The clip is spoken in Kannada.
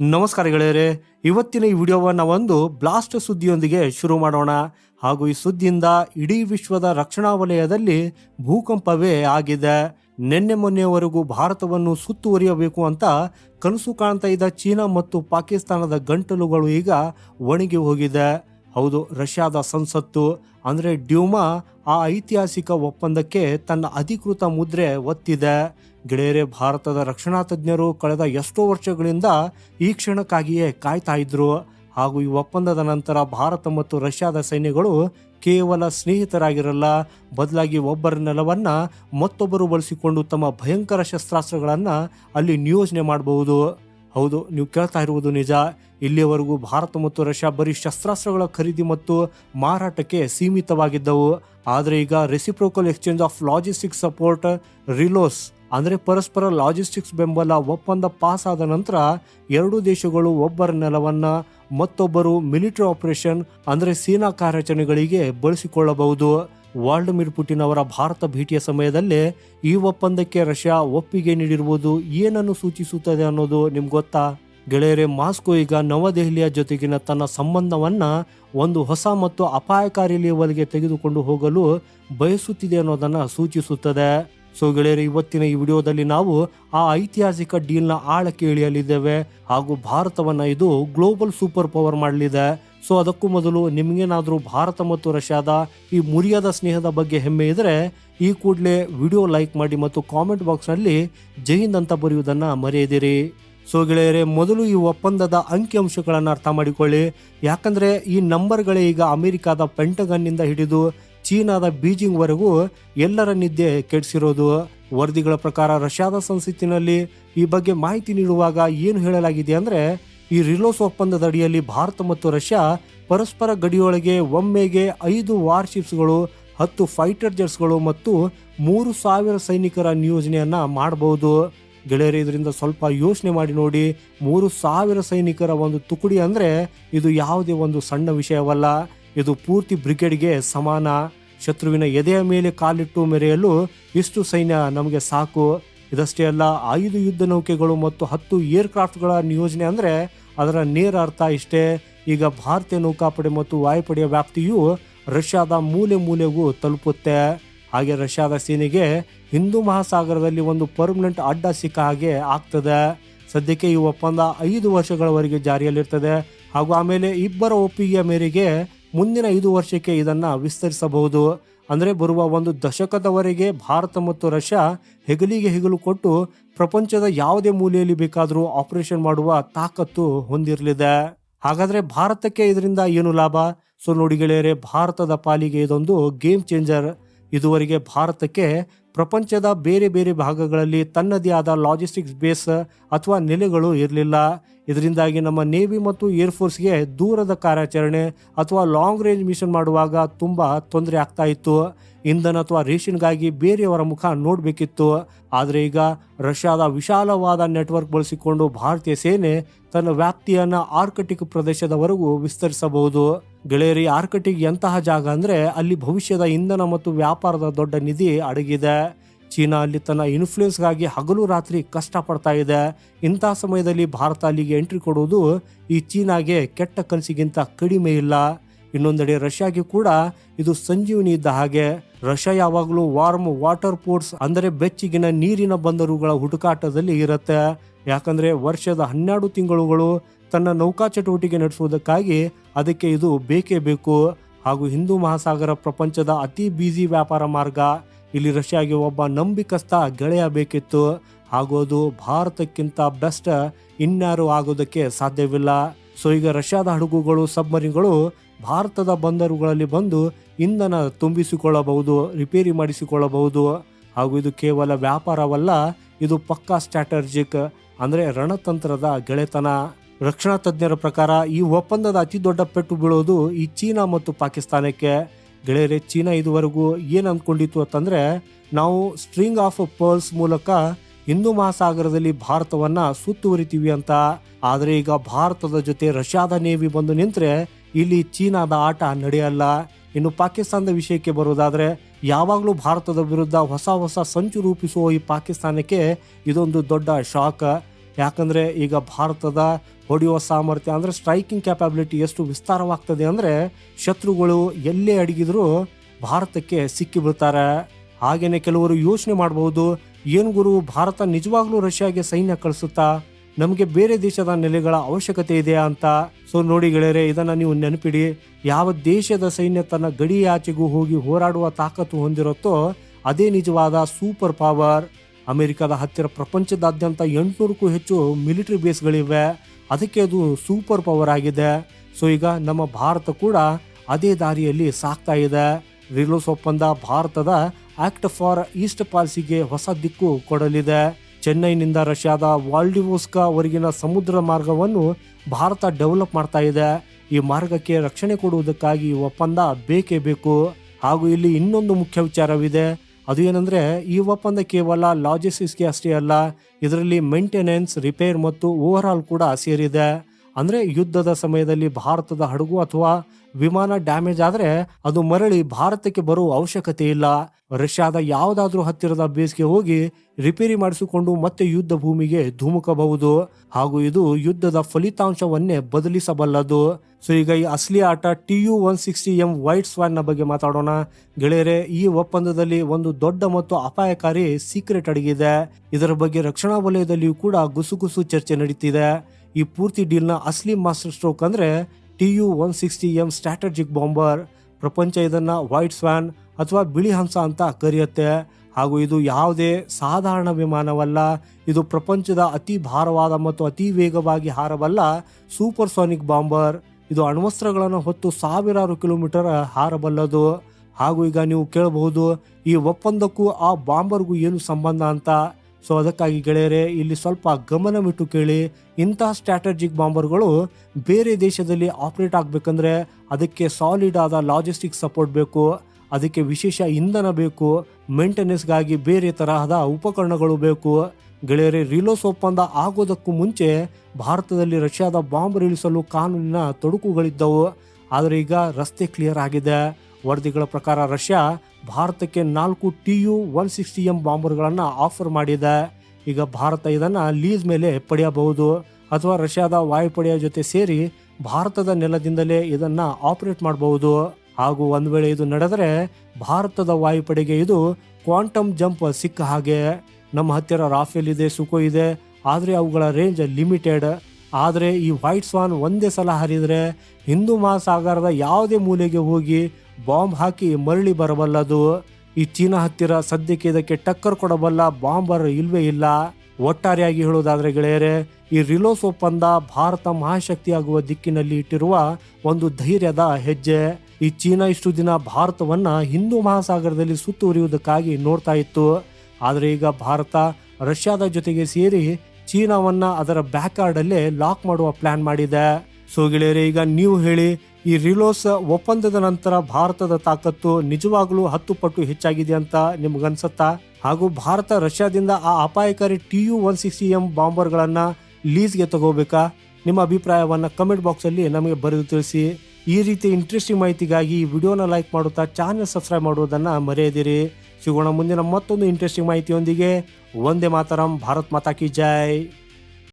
ನಮಸ್ಕಾರ ಗೆಳೆಯರೆ, ಇವತ್ತಿನ ಈ ವಿಡಿಯೋವನ್ನು ಒಂದು ಬ್ಲಾಸ್ಟ್ ಸುದ್ದಿಯೊಂದಿಗೆ ಶುರು ಮಾಡೋಣ. ಹಾಗೂ ಈ ಸುದ್ದಿಯಿಂದ ಇಡೀ ವಿಶ್ವದ ರಕ್ಷಣಾ ವಲಯದಲ್ಲಿ ಭೂಕಂಪವೇ ಆಗಿದೆ. ನಿನ್ನೆ ಮೊನ್ನೆಯವರೆಗೂ ಭಾರತವನ್ನು ಸುತ್ತುವರಿಯಬೇಕು ಅಂತ ಕನಸು ಕಾಣ್ತಾ ಇದ್ದ ಚೀನಾ ಮತ್ತು ಪಾಕಿಸ್ತಾನದ ಗಂಟಲುಗಳು ಈಗ ಒಣಗಿ ಹೋಗಿದೆ. ಹೌದು, ರಷ್ಯಾದ ಸಂಸತ್ತು ಅಂದರೆ ಡ್ಯೂಮಾ ಆ ಐತಿಹಾಸಿಕ ಒಪ್ಪಂದಕ್ಕೆ ತನ್ನ ಅಧಿಕೃತ ಮುದ್ರೆ ಒತ್ತಿದೆ. ಗೆಳೆಯರೆ, ಭಾರತದ ರಕ್ಷಣಾ ತಜ್ಞರು ಕಳೆದ ಎಷ್ಟೋ ವರ್ಷಗಳಿಂದ ಈ ಕ್ಷಣಕ್ಕಾಗಿಯೇ ಕಾಯ್ತಾ ಇದ್ರು. ಹಾಗೂ ಈ ಒಪ್ಪಂದದ ನಂತರ ಭಾರತ ಮತ್ತು ರಷ್ಯಾದ ಸೈನ್ಯಗಳು ಕೇವಲ ಸ್ನೇಹಿತರಾಗಿರಲ್ಲ, ಬದಲಾಗಿ ಒಬ್ಬರ ನೆಲವನ್ನು ಮತ್ತೊಬ್ಬರು ಬಳಸಿಕೊಂಡು ತಮ್ಮ ಭಯಂಕರ ಶಸ್ತ್ರಾಸ್ತ್ರಗಳನ್ನು ಅಲ್ಲಿ ನಿಯೋಜನೆ ಮಾಡಬಹುದು. ಹೌದು, ನೀವು ಕೇಳ್ತಾ ಇರುವುದು ನಿಜ. ಇಲ್ಲಿಯವರೆಗೂ ಭಾರತ ಮತ್ತು ರಷ್ಯಾ ಬರೀ ಶಸ್ತ್ರಾಸ್ತ್ರಗಳ ಖರೀದಿ ಮತ್ತು ಮಾರಾಟಕ್ಕೆ ಸೀಮಿತವಾಗಿದ್ದವು. ಆದರೆ ಈಗ reciprocal exchange of logistics support RELOS ಅಂದರೆ ಪರಸ್ಪರ ಲಾಜಿಸ್ಟಿಕ್ಸ್ ಬೆಂಬಲ ಒಪ್ಪಂದ ಪಾಸ್ ಆದ ನಂತರ ಎರಡೂ ದೇಶಗಳು ಒಬ್ಬರ ನೆಲವನ್ನ ಮತ್ತೊಬ್ಬರು ಮಿಲಿಟರಿ ಆಪರೇಷನ್ ಅಂದರೆ ಸೇನಾ ಕಾರ್ಯಾಚರಣೆಗಳಿಗೆ ಬಳಸಿಕೊಳ್ಳಬಹುದು. ವಾಲ್ಡಮಿರ್ ಪುಟಿನ್ ಅವರ ಭಾರತ ಭೇಟಿಯ ಸಮಯದಲ್ಲೇ ಈ ಒಪ್ಪಂದಕ್ಕೆ ರಷ್ಯಾ ಒಪ್ಪಿಗೆ ನೀಡಿರುವುದು ಏನನ್ನು ಸೂಚಿಸುತ್ತದೆ ಅನ್ನೋದು ನಿಮ್ಗೆ ಗೊತ್ತಾ? ಗೆಳೆಯರೆ, ಮಾಸ್ಕೋ ಈಗ ನವದೆಹಲಿಯ ಜೊತೆಗಿನ ತನ್ನ ಸಂಬಂಧವನ್ನ ಒಂದು ಹೊಸ ಮತ್ತು ಅಪಾಯಕಾರಿ ಲೆವೆಲ್ಗೆ ತೆಗೆದುಕೊಂಡು ಹೋಗಲು ಬಯಸುತ್ತಿದೆ ಅನ್ನೋದನ್ನ ಸೂಚಿಸುತ್ತದೆ. ಸೊ ಗೆಳೆಯರೆ, ಇವತ್ತಿನ ಈ ವಿಡಿಯೋದಲ್ಲಿ ನಾವು ಆ ಐತಿಹಾಸಿಕ ಡೀಲ್ನ ಆಳಕ್ಕೆ ಇಳಿಯಲಿದ್ದೇವೆ ಹಾಗೂ ಭಾರತವನ್ನ ಇದು ಗ್ಲೋಬಲ್ ಸೂಪರ್ ಪವರ್ ಮಾಡಲಿದೆ. ಸೊ ಅದಕ್ಕೂ ಮೊದಲು ನಿಮಗೇನಾದರೂ ಭಾರತ ಮತ್ತು ರಷ್ಯಾದ ಈ ಮುರಿಯದ ಸ್ನೇಹದ ಬಗ್ಗೆ ಹೆಮ್ಮೆ ಇದ್ರೆ ಈ ಕೂಡಲೇ ವಿಡಿಯೋ ಲೈಕ್ ಮಾಡಿ ಮತ್ತು ಕಾಮೆಂಟ್ ಬಾಕ್ಸ್ನಲ್ಲಿ ಜೈ ಹಿಂದ್ ಅಂತ ಬರೆಯುವುದನ್ನು ಮರೆಯದಿರಿ. ಸೊ ಗೆಳೆಯರೆ, ಮೊದಲು ಈ ಒಪ್ಪಂದದ ಅಂಕಿಅಂಶಗಳನ್ನು ಅರ್ಥ ಮಾಡಿಕೊಳ್ಳಿ. ಯಾಕಂದ್ರೆ ಈ ನಂಬರ್ಗಳೇ ಈಗ ಅಮೆರಿಕಾದ ಪೆಂಟಗನ್ನಿಂದ ಹಿಡಿದು ಚೀನಾದ ಬೀಜಿಂಗ್ವರೆಗೂ ಎಲ್ಲರ ನಿದ್ದೆ ಕೆಡಿಸಿರೋದು. ವರದಿಗಳ ಪ್ರಕಾರ ರಷ್ಯಾದ ಸಂಸತ್ತಿನಲ್ಲಿ ಈ ಬಗ್ಗೆ ಮಾಹಿತಿ ನೀಡುವಾಗ ಏನು ಹೇಳಲಾಗಿದೆ ಅಂದರೆ, ಈ ರಿಲೋಸ್ ಒಪ್ಪಂದದ ಅಡಿಯಲ್ಲಿ ಭಾರತ ಮತ್ತು ರಷ್ಯಾ ಪರಸ್ಪರ ಗಡಿಯೊಳಗೆ ಒಮ್ಮೆಗೆ ಐದು ವಾರ್ಶಿಪ್ಸ್ಗಳು ಹತ್ತು ಫೈಟರ್ ಜೆಟ್ಸ್ಗಳು ಮತ್ತು ಮೂರು ಸಾವಿರ ಸೈನಿಕರ ನಿಯೋಜನೆಯನ್ನ ಮಾಡಬಹುದು. ಗೆಳೆಯರು, ಇದರಿಂದ ಸ್ವಲ್ಪ ಯೋಚನೆ ಮಾಡಿ ನೋಡಿ. ಮೂರು ಸಾವಿರ ಸೈನಿಕರ ಒಂದು ತುಕುಡಿ ಅಂದ್ರೆ ಇದು ಯಾವುದೇ ಒಂದು ಸಣ್ಣ ವಿಷಯವಲ್ಲ. ಇದು ಪೂರ್ತಿ ಬ್ರಿಗೇಡ್ಗೆ ಸಮಾನ. ಶತ್ರುವಿನ ಎದೆಯ ಮೇಲೆ ಕಾಲಿಟ್ಟು ಮೆರೆಯಲು ಇಷ್ಟು ಸೈನ್ಯ ನಮಗೆ ಸಾಕು. ಇದಷ್ಟೇ ಅಲ್ಲ, ಐದು ಯುದ್ಧ ನೌಕೆಗಳು ಮತ್ತು ಹತ್ತು ಏರ್ಕ್ರಾಫ್ಟ್ಗಳ ನಿಯೋಜನೆ ಅಂದರೆ ಅದರ ನೇರ ಅರ್ಥ ಇಷ್ಟೇ. ಈಗ ಭಾರತೀಯ ನೌಕಾಪಡೆ ಮತ್ತು ವಾಯುಪಡೆಯ ವ್ಯಾಪ್ತಿಯು ರಷ್ಯಾದ ಮೂಲೆ ಮೂಲೆಗೂ ತಲುಪುತ್ತೆ. ಹಾಗೆ ರಷ್ಯಾದ ಸೇನೆಗೆ ಹಿಂದೂ ಮಹಾಸಾಗರದಲ್ಲಿ ಒಂದು ಪರ್ಮನೆಂಟ್ ಅಡ್ಡ ಸಿಕ್ಕ ಹಾಗೆ ಆಗ್ತದೆ. ಸದ್ಯಕ್ಕೆ ಈ ಒಪ್ಪಂದ ಐದು ವರ್ಷಗಳವರೆಗೆ ಜಾರಿಯಲ್ಲಿರ್ತದೆ. ಹಾಗೂ ಆಮೇಲೆ ಇಬ್ಬರ ಒಪ್ಪಿಗೆಯ ಮೇರೆಗೆ ಮುಂದಿನ ಐದು ವರ್ಷಕ್ಕೆ ಇದನ್ನ ವಿಸ್ತರಿಸಬಹುದು. ಅಂದರೆ ಬರುವ ಒಂದು ದಶಕದವರೆಗೆ ಭಾರತ ಮತ್ತು ರಷ್ಯಾ ಹೆಗಲಿಗೆ ಹೆಗಲು ಕೊಟ್ಟು ಪ್ರಪಂಚದ ಯಾವುದೇ ಮೂಲೆಯಲ್ಲಿ ಬೇಕಾದರೂ ಆಪರೇಷನ್ ಮಾಡುವ ತಾಕತ್ತು ಹೊಂದಿರಲಿದೆ. ಹಾಗಾದ್ರೆ ಭಾರತಕ್ಕೆ ಇದರಿಂದ ಏನು ಲಾಭ? ಸೊ ನೋಡಿ ಗೆಳೆಯರೆ, ಭಾರತದ ಪಾಲಿಗೆ ಇದೊಂದು ಗೇಮ್ ಚೇಂಜರ್. ಇದುವರೆಗೆ ಭಾರತಕ್ಕೆ ಪ್ರಪಂಚದ ಬೇರೆ ಬೇರೆ ಭಾಗಗಳಲ್ಲಿ ತನ್ನದೇ ಆದ ಲಾಜಿಸ್ಟಿಕ್ಸ್ ಬೇಸ್ ಅಥವಾ ನೆಲೆಗಳು ಇರಲಿಲ್ಲ. ಇದರಿಂದಾಗಿ ನಮ್ಮ ನೇವಿ ಮತ್ತು ಏರ್ಫೋರ್ಸ್ಗೆ ದೂರದ ಕಾರ್ಯಾಚರಣೆ ಅಥವಾ ಲಾಂಗ್ ರೇಂಜ್ ಮಿಷನ್ ಮಾಡುವಾಗ ತುಂಬ ತೊಂದರೆ ಆಗ್ತಾ ಇತ್ತು. ಇಂಧನ ಅಥವಾ ರೇಷನ್ಗಾಗಿ ಬೇರೆಯವರ ಮುಖ ನೋಡಬೇಕಿತ್ತು. ಆದರೆ ಈಗ ರಷ್ಯಾದ ವಿಶಾಲವಾದ ನೆಟ್ವರ್ಕ್ ಬಳಸಿಕೊಂಡು ಭಾರತೀಯ ಸೇನೆ ತನ್ನ ವ್ಯಾಪ್ತಿಯನ್ನು ಆರ್ಕಟಿಕ್ ಪ್ರದೇಶದವರೆಗೂ ವಿಸ್ತರಿಸಬಹುದು. ಗೆಳೆಯರಿ ಆರ್ಕಟಿಕ್ ಎಂತಹ ಜಾಗ ಅಂದರೆ ಅಲ್ಲಿ ಭವಿಷ್ಯದ ಇಂಧನ ಮತ್ತು ವ್ಯಾಪಾರದ ದೊಡ್ಡ ನಿಧಿ ಅಡಗಿದೆ. ಚೀನಾ ಅಲ್ಲಿ ತನ್ನ ಇನ್ಫ್ಲುಯೆನ್ಸ್ಗಾಗಿ ಹಗಲು ರಾತ್ರಿ ಕಷ್ಟಪಡ್ತಾ ಇದೆ. ಇಂಥ ಸಮಯದಲ್ಲಿ ಭಾರತ ಅಲ್ಲಿಗೆ ಎಂಟ್ರಿ ಕೊಡುವುದು ಈ ಚೀನಾಗೆ ಕೆಟ್ಟ ಕನಸಿಗಿಂತ ಕಡಿಮೆ ಇಲ್ಲ. ಇನ್ನೊಂದೆಡೆ ರಷ್ಯಾಗೆ ಕೂಡ ಇದು ಸಂಜೀವನಿ ಇದ್ದ ಹಾಗೆ. ರಷ್ಯಾ ಯಾವಾಗಲೂ ವಾರ್ಮ್ ವಾಟರ್ ಪೋರ್ಟ್ಸ್ ಅಂದರೆ ಬೆಚ್ಚಿಗಿನ ನೀರಿನ ಬಂದರುಗಳ ಹುಡುಕಾಟದಲ್ಲಿ ಇರುತ್ತೆ. ಯಾಕಂದರೆ ವರ್ಷದ ಹನ್ನೆರಡು ತಿಂಗಳುಗಳು ತನ್ನ ನೌಕಾ ಚಟುವಟಿಕೆ ನಡೆಸುವುದಕ್ಕಾಗಿ ಅದಕ್ಕೆ ಇದು ಬೇಕೇ ಬೇಕು. ಹಾಗೂ ಹಿಂದೂ ಮಹಾಸಾಗರ ಪ್ರಪಂಚದ ಅತಿ ಬ್ಯುಸಿ ವ್ಯಾಪಾರ ಮಾರ್ಗ. ಇಲ್ಲಿ ರಷ್ಯಾಗೆ ಒಬ್ಬ ನಂಬಿಕಸ್ಥ ಗೆಳೆಯ ಬೇಕಿತ್ತು. ಹಾಗೂ ಅದು ಭಾರತಕ್ಕಿಂತ ಬೆಸ್ಟ್. ಇನ್ಯಾರು ಆಗೋದಕ್ಕೆ ಸಾಧ್ಯವಿಲ್ಲ. ಸೊ ಈಗ ರಷ್ಯಾದ ಹಡಗುಗಳು, ಸಬ್ಮರಿನ್ಗಳು ಭಾರತದ ಬಂದರುಗಳಲ್ಲಿ ಬಂದು ಇಂಧನ ತುಂಬಿಸಿಕೊಳ್ಳಬಹುದು, ರಿಪೇರಿ ಮಾಡಿಸಿಕೊಳ್ಳಬಹುದು. ಹಾಗೂ ಇದು ಕೇವಲ ವ್ಯಾಪಾರವಲ್ಲ, ಇದು ಪಕ್ಕಾ ಸ್ಟ್ರಾಟರ್ಜಿಕ್, ಅಂದರೆ ರಣತಂತ್ರದ ಗೆಳೆತನ. ರಕ್ಷಣಾ ತಜ್ಞರ ಪ್ರಕಾರ ಈ ಒಪ್ಪಂದದ ಅತಿ ದೊಡ್ಡ ಪೆಟ್ಟು ಬೀಳೋದು ಈ ಚೀನಾ ಮತ್ತು ಪಾಕಿಸ್ತಾನಕ್ಕೆ. ಗೆಳೆಯರೆ, ಚೀನಾ ಇದುವರೆಗೂ ಏನು ಅಂದ್ಕೊಂಡಿತ್ತು ಅಂತಂದರೆ, ನಾವು ಸ್ಟ್ರಿಂಗ್ ಆಫ್ ಪರ್ಲ್ಸ್ ಮೂಲಕ ಹಿಂದೂ ಮಹಾಸಾಗರದಲ್ಲಿ ಭಾರತವನ್ನು ಸುತ್ತುವರಿತೀವಿ ಅಂತ. ಆದರೆ ಈಗ ಭಾರತದ ಜೊತೆ ರಷ್ಯಾದ ನೇವಿ ಬಂದು ನಿಂತರೆ, ಇಲ್ಲಿ ಚೀನಾದ ಆಟ ನಡೆಯಲ್ಲ. ಇನ್ನು ಪಾಕಿಸ್ತಾನದ ವಿಷಯಕ್ಕೆ ಬರೋದಾದರೆ, ಯಾವಾಗಲೂ ಭಾರತದ ವಿರುದ್ಧ ಹೊಸ ಹೊಸ ಸಂಚು ರೂಪಿಸುವ ಈ ಪಾಕಿಸ್ತಾನಕ್ಕೆ ಇದೊಂದು ದೊಡ್ಡ ಶಾಕ್. ಯಾಕಂದ್ರೆ ಈಗ ಭಾರತದ ಹೊಡೆಯುವ ಸಾಮರ್ಥ್ಯ ಅಂದರೆ ಸ್ಟ್ರೈಕಿಂಗ್ ಕ್ಯಾಪಬಿಲಿಟಿ ಎಷ್ಟು ವಿಸ್ತಾರವಾಗ್ತದೆ ಅಂದರೆ ಶತ್ರುಗಳು ಎಲ್ಲೇ ಅಡಗಿದ್ರು ಭಾರತಕ್ಕೆ ಸಿಕ್ಕಿಬಿಡ್ತಾರೆ. ಹಾಗೆಯೇ ಕೆಲವರು ಯೋಚನೆ ಮಾಡಬಹುದು, ಏನು ಗುರು, ಭಾರತ ನಿಜವಾಗ್ಲೂ ರಷ್ಯಾಗೆ ಸೈನ್ಯ ಕಳಿಸುತ್ತಾ? ನಮಗೆ ಬೇರೆ ದೇಶದ ನೆಲೆಗಳ ಅವಶ್ಯಕತೆ ಇದೆಯಾ ಅಂತ. ಸೊ ನೋಡಿ ಗೆಳೆಯರೆ, ಇದನ್ನು ನೀವು ನೆನಪಿಡಿ, ಯಾವ ದೇಶದ ಸೈನ್ಯ ತನ್ನ ಗಡಿಯಾಚೆಗೂ ಹೋಗಿ ಹೋರಾಡುವ ತಾಕತ್ತು ಹೊಂದಿರುತ್ತೋ, ಅದೇ ನಿಜವಾದ ಸೂಪರ್ ಪವರ್ ಅಮೆರಿಕದ ಹತ್ತಿರ ಪ್ರಪಂಚದಾದ್ಯಂತ ಎಂಟುನೂರಕ್ಕೂ ಹೆಚ್ಚು ಮಿಲಿಟರಿ ಬೇಸ್ಗಳಿವೆ. ಅದಕ್ಕೆ ಅದು ಸೂಪರ್ ಪವರ್ ಆಗಿದೆ. ಸೊ, ಈಗ ನಮ್ಮ ಭಾರತ ಕೂಡ ಅದೇ ದಾರಿಯಲ್ಲಿ ಸಾಕ್ತಾ ಇದೆ. ರಿಲೋಸ್ ಒಪ್ಪಂದ ಭಾರತದ ಆಕ್ಟ್ ಫಾರ್ ಈಸ್ಟ್ ಪಾಲಿಸಿಗೆ ಹೊಸ ದಿಕ್ಕು ಕೊಡಲಿದೆ. ಚೆನ್ನೈನಿಂದ ರಷ್ಯಾದ ವಾಲ್ಡಿವೋಸ್ಕಾ ವರೆಗಿನ ಸಮುದ್ರ ಮಾರ್ಗವನ್ನು ಭಾರತ ಡೆವಲಪ್ ಮಾಡ್ತಾ ಇದೆ. ಈ ಮಾರ್ಗಕ್ಕೆ ರಕ್ಷಣೆ ಕೊಡುವುದಕ್ಕಾಗಿ ಒಪ್ಪಂದ ಬೇಕೇ ಬೇಕು. ಹಾಗೂ ಇಲ್ಲಿ ಇನ್ನೊಂದು ಮುಖ್ಯ ವಿಚಾರವಿದೆ. ಅದು ಏನಂದ್ರೆ, ಈ ಒಪ್ಪಂದ ಕೇವಲ ಲಾಜಿಸ್ಟಿಕ್ಸ್ಗೆ ಅಷ್ಟೇ ಅಲ್ಲ, ಇದರಲ್ಲಿ ಮೇಂಟೆನೆನ್ಸ್ ರಿಪೇರ್ ಮತ್ತು ಓವರ್ ಆಲ್ ಕೂಡ ಸೇರಿದೆ. ಅಂದ್ರೆ ಯುದ್ಧದ ಸಮಯದಲ್ಲಿ ಭಾರತದ ಹಡಗು ಅಥವಾ ವಿಮಾನ ಡ್ಯಾಮೇಜ್ ಆದ್ರೆ ಅದು ಮರಳಿ ಭಾರತಕ್ಕೆ ಬರುವ ಅವಶ್ಯಕತೆ ಇಲ್ಲ. ರಷ್ಯಾದ ಯಾವುದಾದ್ರೂ ಹತ್ತಿರದ ಬೇಸ್ಗೆ ಹೋಗಿ ರಿಪೇರಿ ಮಾಡಿಸಿಕೊಂಡು ಮತ್ತೆ ಯುದ್ಧ ಭೂಮಿಗೆ ಧುಮುಕಬಹುದು. ಹಾಗೂ ಇದು ಯುದ್ಧದ ಫಲಿತಾಂಶವನ್ನೇ ಬದಲಿಸಬಲ್ಲದು. ಸೊ, ಈಗ ಈ ಅಸಲಿ ಆಟ T U one sixty M white swan ಬಗ್ಗೆ ಮಾತಾಡೋಣ. ಗೆಳೆಯರೆ, ಈ ಒಪ್ಪಂದದಲ್ಲಿ ಒಂದು ದೊಡ್ಡ ಮತ್ತು ಅಪಾಯಕಾರಿ ಸೀಕ್ರೆಟ್ ಅಡಗಿದೆ. ಇದರ ಬಗ್ಗೆ ರಕ್ಷಣಾ ವಲಯದಲ್ಲಿಯೂ ಕೂಡ ಗುಸುಗುಸು ಚರ್ಚೆ ನಡೀತಿದೆ. ಈ ಪೂರ್ತಿ ಡೀಲ್ನ ಅಸ್ಲಿ ಮಾಸ್ಟರ್ ಸ್ಟ್ರೋಕ್ ಅಂದ್ರೆ T U one sixty M strategic bomber. ಪ್ರಪಂಚ ಇದನ್ನು ವೈಟ್ ಸ್ವಾನ್ ಅಥವಾ ಬಿಳಿ ಹಂಸ ಅಂತ ಕರೆಯುತ್ತೆ. ಹಾಗೂ ಇದು ಯಾವುದೇ ಸಾಧಾರಣ ವಿಮಾನವಲ್ಲ. ಇದು ಪ್ರಪಂಚದ ಅತಿ ಭಾರವಾದ ಮತ್ತು ಅತಿ ವೇಗವಾಗಿ ಹಾರಬಲ್ಲ ಸೂಪರ್ ಸೋನಿಕ್ ಬಾಂಬರ್. ಇದು ಅಣ್ವಸ್ತ್ರಗಳನ್ನು ಹೊತ್ತು ಸಾವಿರಾರು ಕಿಲೋಮೀಟರ್ ಹಾರಬಲ್ಲದು. ಹಾಗೂ ಈಗ ನೀವು ಕೇಳಬಹುದು, ಈ ಒಪ್ಪಂದಕ್ಕೂ ಆ ಬಾಂಬರ್ಗೂ ಏನು ಸಂಬಂಧ ಅಂತ. ಸೊ ಅದಕ್ಕಾಗಿ ಗೆಳೆಯರೆ, ಇಲ್ಲಿ ಸ್ವಲ್ಪ ಗಮನವಿಟ್ಟು ಕೇಳಿ, ಇಂತಹ ಸ್ಟ್ರಾಟಜಿಕ್ ಬಾಂಬರ್ಗಳು ಬೇರೆ ದೇಶದಲ್ಲಿ ಆಪರೇಟ್ ಆಗಬೇಕಂದ್ರೆ ಅದಕ್ಕೆ ಸಾಲಿಡ್ ಆದ ಲಾಜಿಸ್ಟಿಕ್ ಸಪೋರ್ಟ್ ಬೇಕು, ಅದಕ್ಕೆ ವಿಶೇಷ ಇಂಧನ ಬೇಕು ಮೇಂಟೆನೆನ್ಸ್ಗಾಗಿ ಬೇರೆ ತರಹದ ಉಪಕರಣಗಳು ಬೇಕು. ಗೆಳೆಯರೆ ರಿಲೋಸ್ ಒಪ್ಪಂದ ಆಗೋದಕ್ಕೂ ಮುಂಚೆ ಭಾರತದಲ್ಲಿ ರಷ್ಯಾದ ಬಾಂಬ್ ಇಳಿಸಲು ಕಾನೂನಿನ ತೊಡಕುಗಳಿದ್ದವು. ಆದರೆ ಈಗ ರಸ್ತೆ ಕ್ಲಿಯರ್ ಆಗಿದೆ. ವರದಿಗಳ ಪ್ರಕಾರ ರಷ್ಯಾ ಭಾರತಕ್ಕೆ ನಾಲ್ಕು T U one sixty M ಬಾಂಬರ್ಗಳನ್ನು offer ಮಾಡಿದೆ. ಈಗ ಭಾರತ ಇದನ್ನು ಲೀಸ್ ಮೇಲೆ ಪಡೆಯಬಹುದು. ಅಥವಾ ರಷ್ಯಾದ ವಾಯುಪಡೆಯ ಜೊತೆ ಸೇರಿ ಭಾರತದ ನೆಲದಿಂದಲೇ ಇದನ್ನು ಆಪರೇಟ್ ಮಾಡಬಹುದು. ಹಾಗೂ ಒಂದು ವೇಳೆ ಇದು ನಡೆದರೆ ಭಾರತದ ವಾಯುಪಡೆಗೆ ಇದು ಕ್ವಾಂಟಮ್ ಜಂಪ್ ಸಿಕ್ಕ ಹಾಗೆ. ನಮ್ಮ ಹತ್ತಿರ ರಾಫೇಲ್ ಇದೆ ಸುಖೋ ಇದೆ, ಆದರೆ ಅವುಗಳ ರೇಂಜ್ ಲಿಮಿಟೆಡ್. ಆದರೆ ಈ ವೈಟ್ ಸ್ವಾನ್ ಒಂದೇ ಸಲ ಹರಿದರೆ ಹಿಂದೂ ಮಹಾಸಾಗರದ ಯಾವುದೇ ಮೂಲೆಗೆ ಹೋಗಿ ಬಾಂಬ್ ಹಾಕಿ ಮರಳಿ ಬರಬಲ್ಲದು. ಈ ಚೀನಾ ಹತ್ತಿರ ಸದ್ಯಕ್ಕೆ ಇದಕ್ಕೆ ಟಕ್ಕರ್ ಕೊಡಬಲ್ಲ ಬಾಂಬರ್ ಇಲ್ವೇ ಇಲ್ಲ. ಒಟ್ಟಾರೆಯಾಗಿ ಹೇಳೋದಾದ್ರೆ ಗೆಳೆಯರೆ, ಈ ರಿಲೋಸ್ ಒಪ್ಪಂದ ಭಾರತ ಮಹಾಶಕ್ತಿಯಾಗುವ ದಿಕ್ಕಿನಲ್ಲಿ ಇಟ್ಟಿರುವ ಒಂದು ಧೈರ್ಯದ ಹೆಜ್ಜೆ. ಈ ಚೀನಾ ಇಷ್ಟು ದಿನ ಭಾರತವನ್ನ ಹಿಂದೂ ಮಹಾಸಾಗರದಲ್ಲಿ ಸುತ್ತುವರಿಯುವುದಕ್ಕಾಗಿ ನೋಡ್ತಾ ಇತ್ತು. ಆದರೆ ಈಗ ಭಾರತ, ರಷ್ಯಾದ ಜೊತೆಗೆ ಸೇರಿ ಚೀನಾವನ್ನ ಅದರ ಬ್ಯಾಕ್ಯಾರ್ಡ್ ಅಲ್ಲೇ ಲಾಕ್ ಮಾಡುವ ಪ್ಲಾನ್ ಮಾಡಿದೆ. ಸೊ ಗೆಳೆಯರೆ, ಈಗ ನೀವು ಹೇಳಿ ಈ ರಿಲೋಸ್ ಒಪ್ಪಂದದ ನಂತರ ಭಾರತದ ತಾಕತ್ತು ನಿಜವಾಗ್ಲೂ ಹತ್ತು ಪಟ್ಟು ಹೆಚ್ಚಾಗಿದೆ ಅಂತ ನಿಮ್ಗನ್ಸತ್ತಾ? ಹಾಗೂ ಭಾರತ ರಷ್ಯಾದಿಂದ ಆ ಅಪಾಯಕಾರಿ T U one sixty M ಬಾಂಬರ್ಗಳನ್ನು ಲೀಸ್ಗೆ ತಗೋಬೇಕಾ? ನಿಮ್ಮ ಅಭಿಪ್ರಾಯವನ್ನ ಕಮೆಂಟ್ ಬಾಕ್ಸ್ ಅಲ್ಲಿ ನಮಗೆ ಬರೆದು ತಿಳಿಸಿ. ಈ ರೀತಿ ಇಂಟ್ರೆಸ್ಟಿಂಗ್ ಮಾಹಿತಿಗಾಗಿ ಈ ವಿಡಿಯೋನ ಲೈಕ್ ಮಾಡುತ್ತಾ ಚಾನೆಲ್ ಸಬ್ಸ್ಕ್ರೈಬ್ ಮಾಡುವುದನ್ನ ಮರೆಯದಿರಿ. ಸಿಗೋಣ ಮುಂದಿನ ಮತ್ತೊಂದು ಇಂಟ್ರೆಸ್ಟಿಂಗ್ ಮಾಹಿತಿಯೊಂದಿಗೆ. ಒಂದೇ ಮಾತರಂ, ಭಾರತ್ ಮಾತಾ ಕಿ ಜೈ.